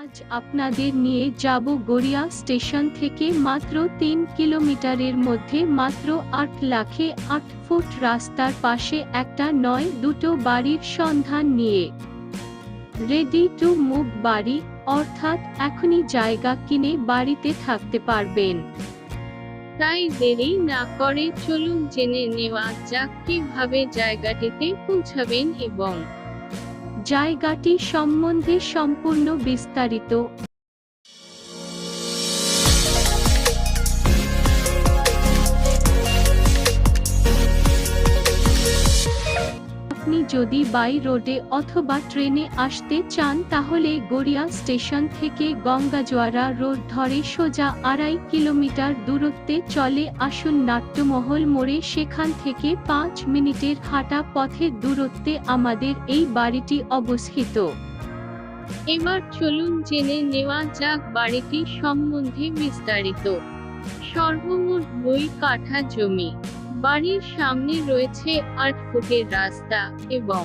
আজ আপনাদের নিয়ে যাব গড়িয়া স্টেশন থেকে মাত্র তিন কিলোমিটারের মধ্যে মাত্র আট লাখে আট ফুট রাস্তার পাশে একটা নয় দুটো বাড়ির সন্ধান নিয়ে। রেডি টু মুভ বাড়ি, অর্থাৎ এখনই জায়গা কিনে বাড়িতে থাকতে পারবেন। তাই দেরি না করে চলুন জেনে নেওয়া যাক কীভাবে জায়গাটিতে পৌঁছাবেন এবং জায়গাটি সম্বন্ধে সম্পূর্ণ বিস্তারিত। আপনি যদি বাই রোডে অথবা ট্রেনে আসতে চান তাহলে গড়িয়া স্টেশন থেকে গঙ্গাজোয়ারা রোড ধরে সোজা আড়াই কিলোমিটার দূরত্বে চলে আসুন নাট্যমহল মোড়ে। সেখান থেকে পাঁচ মিনিটের হাঁটা পথের দূরত্বে আমাদের এই বাড়িটি অবস্থিত। এবার চলুন জেনে নেওয়া যাক বাড়িটি সম্বন্ধে বিস্তারিত। সর্বমোট দুই কাঠা জমি। বাড়ির সামনে রয়েছে আট ফুটের রাস্তা এবং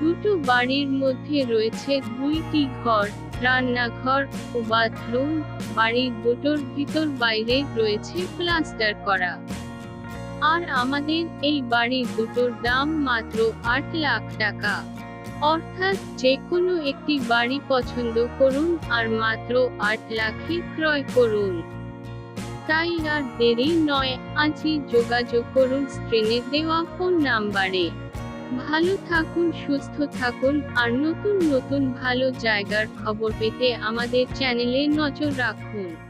দুটো বাড়ির মধ্যে রয়েছে দুইটি ঘর, রান্নাঘর ও বাথরুম। বাড়ির দুটোর ভিতর বাইরে রয়েছে প্লাস্টার করা। আর আমাদের এই বাড়ির দুটোর দাম মাত্র আট লাখ টাকা। অর্থাৎ যে কোনো একটি বাড়ি পছন্দ করুন আর মাত্র আট লাখে ক্রয় করুন। তাই আর দেরি নয়, আজই যোগাযোগ করুন স্ক্রিনে দেওয়া ফোন নাম্বারে। ভালো থাকুন, সুস্থ থাকুন, আর নতুন নতুন ভালো জায়গার খবর পেতে আমাদের চ্যানেলে নজর রাখুন।